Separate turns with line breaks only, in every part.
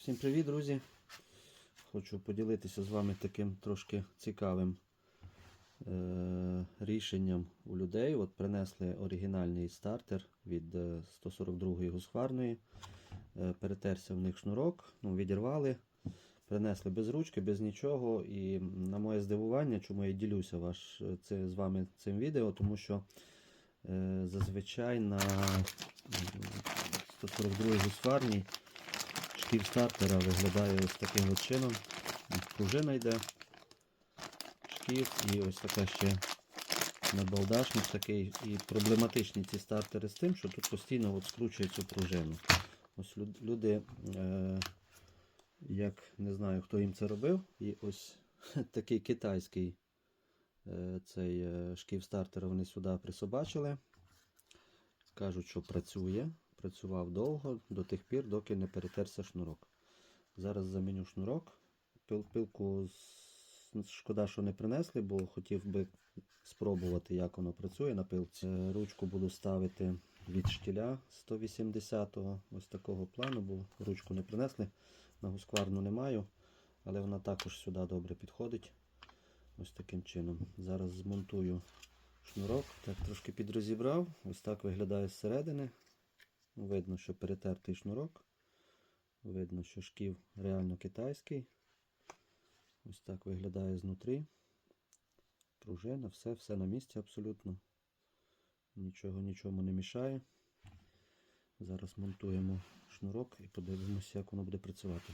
Всім привіт, друзі! Хочу поділитися з вами таким трошки цікавим е- рішенням у людей. От принесли оригінальний стартер від е, 142-ї гусхварної. Е, перетерся в них шнурок, ну, відірвали, принесли без ручки, без нічого. І на моє здивування, чому я ділюся ваш, це, з вами цим відео, тому що е- зазвичай на 142-й гусхварній шків стартера виглядає ось таким от чином. Пружина йде, шків і ось така ще набалдашник такий. І проблематичні ці стартери з тим, що тут постійно от скручує цю пружину. Ось лю- люди, е, як не знаю, хто їм це робив, і ось такий китайський е, цей е, шків стартера вони сюди присобачили. Кажуть, що працює. Працював довго до тих пір, доки не перетерся шнурок. Зараз заміню шнурок. Пил, пилку шкода, що не принесли, бо хотів би спробувати, як воно працює на пилці. Е, Ручку буду ставити від штіля 180-го, ось такого плану, бо ручку не принесли. На гускварну не маю, але вона також сюди добре підходить. Ось таким чином. Зараз змонтую шнурок. Так, трошки підрозібрав. Ось так виглядає зсередини. Видно, що перетертий шнурок. Видно, що шків реально китайський. Ось так виглядає знутрі. Пружина, все, все на місці абсолютно. Нічого нічому не мішає. Зараз монтуємо шнурок і подивимося, як воно буде працювати.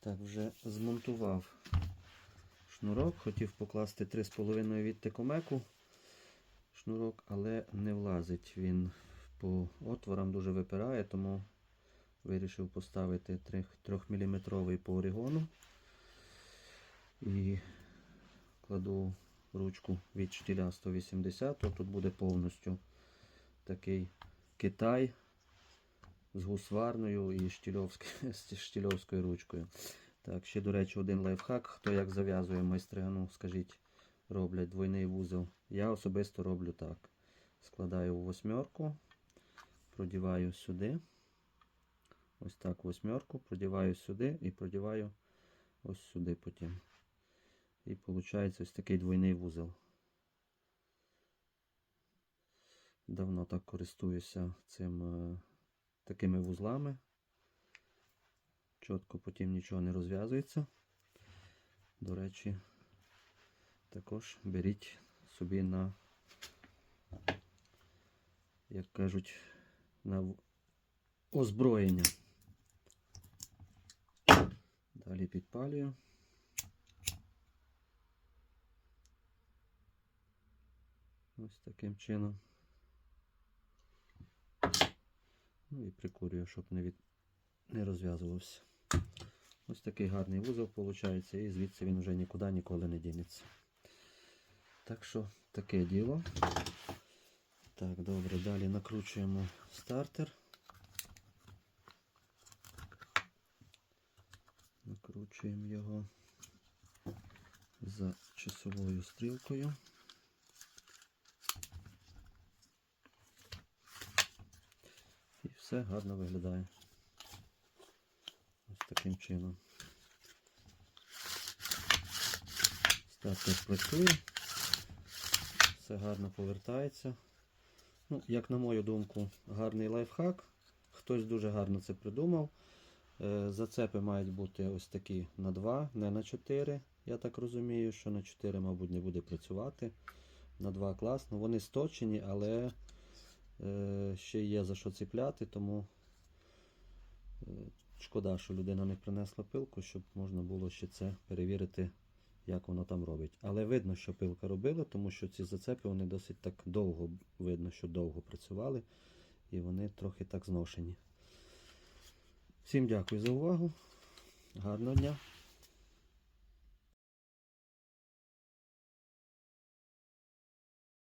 Так, вже змонтував шнурок. Хотів покласти 3,5 від текомеку шнурок, але не влазить він по отворам, дуже випирає, тому вирішив поставити 3-мм по орігону. І кладу ручку від штіля 180, тут буде повністю такий Китай з гусварною і з штільовською ручкою. Так, ще, до речі, один лайфхак. Хто як зав'язує майстри, а ну скажіть, роблять двойний вузол. Я особисто роблю так. Складаю у восьмерку, продіваю сюди. Ось так восьмерку, продіваю сюди і продіваю ось сюди потім. І виходить ось такий двойний вузол. Давно так користуюся цим, е, такими вузлами. Чітко потім нічого не розв'язується. До речі, також беріть собі на, як кажуть, на озброєння. Далі підпалюю. Ось таким чином. Ну і прикурюю, щоб не, від... не розв'язувався. Ось такий гарний вузол виходить, і звідси він вже нікуди ніколи не дінеться. Так що таке діло. Так, добре, далі накручуємо стартер. Накручуємо його за часовою стрілкою. І все гарно виглядає. Ось таким чином. Стартер працює. Все гарно повертається. Ну, як на мою думку, гарний лайфхак. Хтось дуже гарно це придумав. Е, Зацепи мають бути ось такі на 2, не на 4. Я так розумію, що на 4, мабуть, не буде працювати. На 2 класно. Вони сточені, але е, ще є за що ціпляти, тому е, шкода, що людина не принесла пилку, щоб можна було ще це перевірити, як воно там робить. Але видно, що пилка робила, тому що ці зацепи вони досить так довго видно, що довго працювали, і вони трохи так зношені. Всім дякую за увагу. Гарного дня!